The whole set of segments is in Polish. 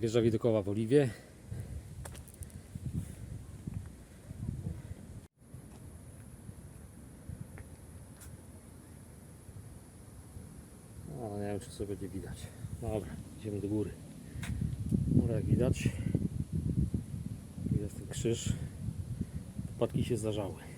Wieża widokowa w Oliwie. No, nie wiem, czy sobie będzie widać. Dobra, idziemy do góry. Dobra, jak widać, jest ten krzyż. Wypadki się zdarzały.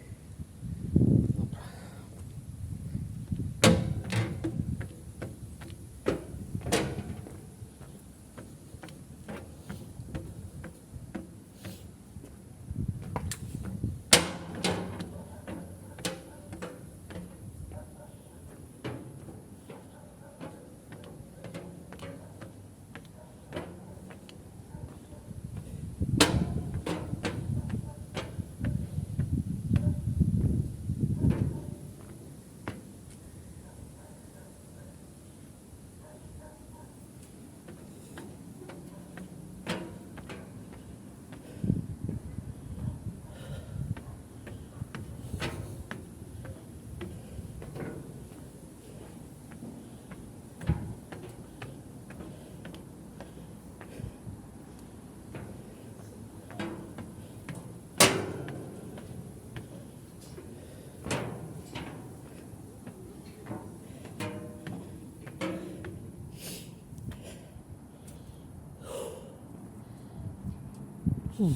Tam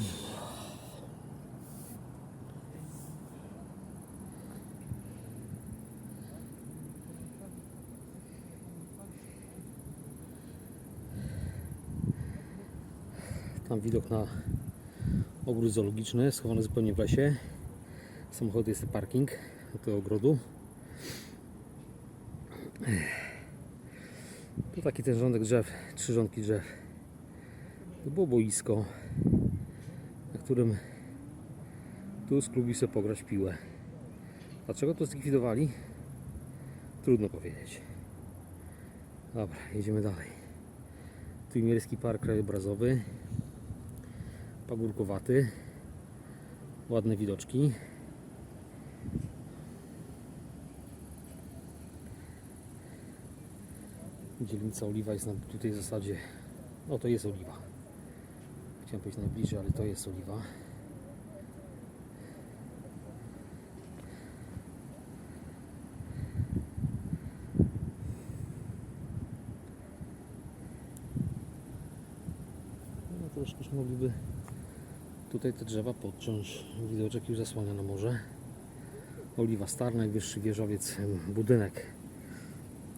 widok na ogród zoologiczny, schowany zupełnie w lesie. Samochód jest parking do tego ogrodu. Tu taki ten rządek drzew, trzy rządki drzew. To było boisko, którym Tusk lubi sobie pograć piłę. Dlaczego to zlikwidowali? Trudno powiedzieć. Dobra, jedziemy dalej. Tujmierski Park Krajobrazowy. Pagórkowaty. Ładne widoczki. Dzielnica Oliwa jest na tutaj w zasadzie. No to jest Oliwa. Chciałem powiedzieć najbliżej, ale to jest Oliwa. No troszkę już mogliby tutaj te drzewa podciąć. Widoczek już zasłania na morze. Oliwa Star, najwyższy wieżowiec, budynek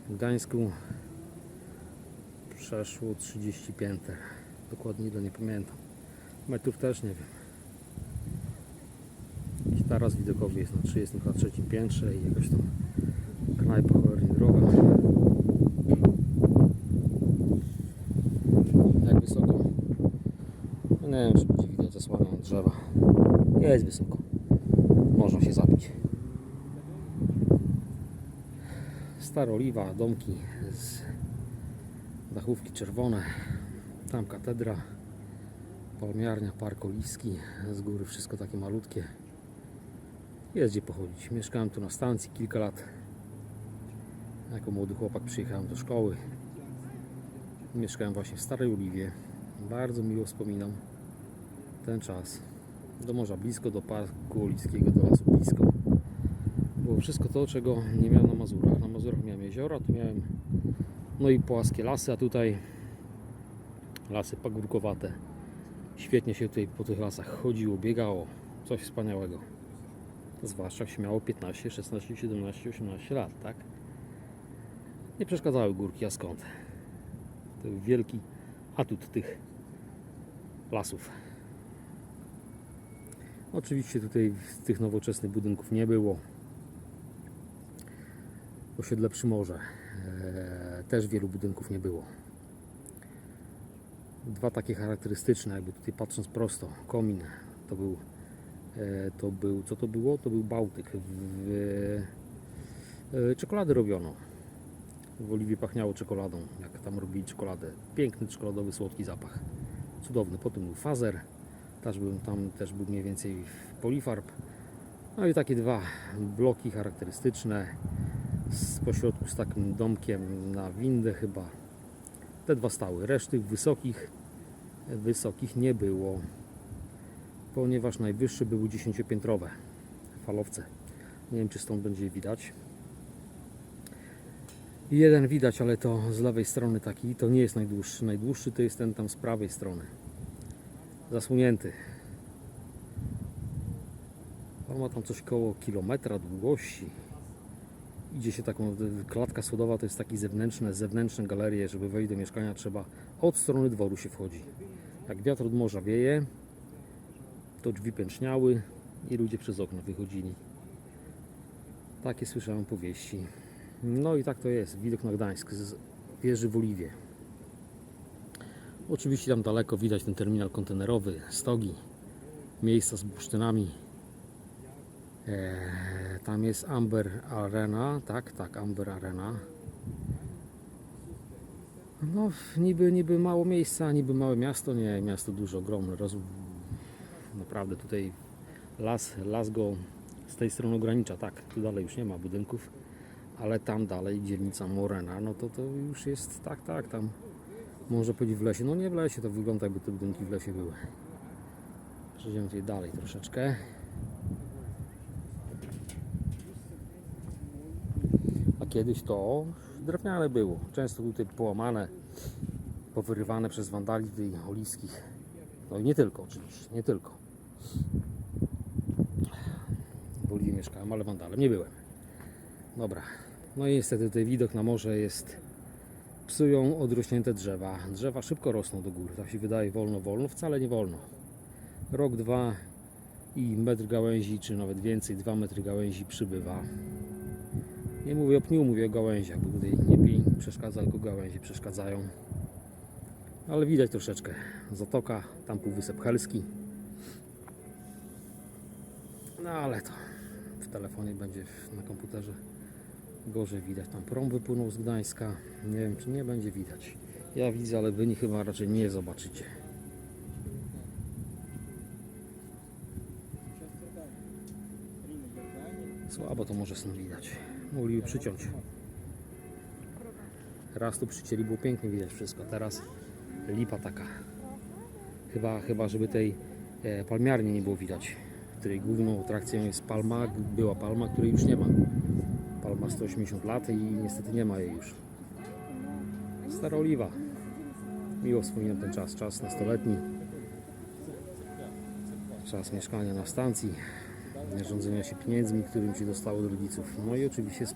w Gdańsku. Przeszło 30 pięter. Dokładnie ile nie pamiętam. Metrów też nie wiem. Taras widokowy jest na 33 piętrze i jakaś tam knajpa cholernie droga. Jak wysoko? No nie wiem, czy będzie widać zasłaniane drzewa. Jest wysoko. Można się zabić. Stara oliwa, domki z dachówki czerwone. Tam katedra, palmiarnia, park oliwski. Z góry wszystko takie malutkie. Jest gdzie pochodzić. Mieszkałem tu na stacji kilka lat. Jako młody chłopak przyjechałem do szkoły. Mieszkałem właśnie w Starej Oliwie. Bardzo miło wspominam ten czas. Do morza blisko, do parku oliwskiego, do lasu blisko. Było wszystko to, czego nie miałem na Mazurach. Na Mazurach miałem jeziora, tu miałem no i płaskie lasy, a tutaj lasy pagórkowate. Świetnie się tutaj po tych lasach chodziło, biegało. Coś wspaniałego. Zwłaszcza jak się miało 15, 16, 17, 18 lat, tak? Nie przeszkadzały górki, a skąd? To wielki atut tych lasów. Oczywiście tutaj tych nowoczesnych budynków nie było. Osiedle przy morze e, też wielu budynków nie było. Dwa takie charakterystyczne, jakby tutaj patrząc prosto, komin to był, e, to był, co to było? To był Bałtyk. W, e, czekolady robiono. W Oliwie pachniało czekoladą, jak tam robili czekoladę. Piękny czekoladowy, słodki zapach. Cudowny. Potem był fazer. Też był, tam też był mniej więcej polifarb. No i takie dwa bloki charakterystyczne z pośrodku z takim domkiem na windę chyba. Te dwa stały. Reszty wysokich wysokich nie było, ponieważ najwyższe były 10-piętrowe falowce. Nie wiem, czy stąd będzie widać. Jeden widać, ale to z lewej strony taki, to nie jest najdłuższy. Najdłuższy to jest ten tam z prawej strony. Zasłonięty. On ma tam coś koło kilometra długości. Idzie się taką, klatka schodowa to jest taki zewnętrzne, zewnętrzne galerie, żeby wejść do mieszkania trzeba od strony dworu się wchodzi. Jak wiatr od morza wieje, to drzwi pęczniały i ludzie przez okno wychodzili. Takie słyszałem powieści. No i tak to jest, widok na Gdańsk z wieży w Oliwie. Oczywiście tam daleko widać ten terminal kontenerowy, stogi, miejsca z bursztynami. Eee, tam jest Amber Arena, tak, tak, Amber Arena. No, niby, niby mało miejsca, niby małe miasto, nie, miasto duże, ogromne. Roz... Naprawdę tutaj las, las go z tej strony ogranicza, tak, tu dalej już nie ma budynków, ale tam dalej dzielnica Morena, no to to już jest, tak, tak, tam można powiedzieć w lesie, no nie w lesie, to wygląda jakby te budynki w lesie były. Przejdziemy tutaj dalej troszeczkę. A kiedyś to drewniane było. Często tutaj połamane, powyrywane przez wandali tutaj. No i nie tylko oczywiście, nie tylko. W Oliwie mieszkałem, ale wandalem nie byłem. Dobra. No i niestety tutaj widok na morze jest psują odrośnięte drzewa. Drzewa szybko rosną do góry. Tak się wydaje wolno, wolno. Wcale nie wolno. Rok, dwa i metr gałęzi, czy nawet więcej, dwa metry gałęzi przybywa. Nie mówię o pniu, mówię o gałęziach, bo tutaj nie pień przeszkadza, tylko gałęzie przeszkadzają. Ale widać troszeczkę. Zatoka, tam półwysep helski. No ale to w telefonie będzie na komputerze gorzej widać. Tam prom wypłynął z Gdańska. Nie wiem, czy nie będzie widać. Ja widzę, ale wy nie chyba raczej nie zobaczycie. Słabo to może stąd widać. Mogliby przyciąć. Raz tu przycięli, było pięknie widać wszystko. Teraz lipa taka. Chyba, chyba żeby tej e, palmiarni nie było widać. Której główną atrakcją jest palma, była palma, której już nie ma. Palma 180 lat i niestety nie ma jej już. Stara oliwa. Miło wspominam ten czas, czas nastoletni. Czas mieszkania na stacji, rządzenia się pieniędzmi, którym się dostało od rodziców. No i oczywiście z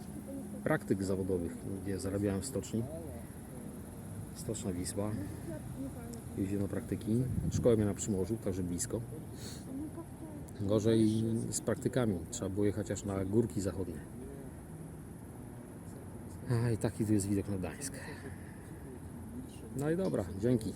praktyk zawodowych, gdzie zarabiałem w stoczni. Stoczna Wisła. Jeździłem na praktyki. Szkoła mnie na Przymorzu, także blisko. Gorzej z praktykami. Trzeba było jechać aż na górki zachodnie. A i taki tu jest widok na Gdańsk. No i dobra, dzięki.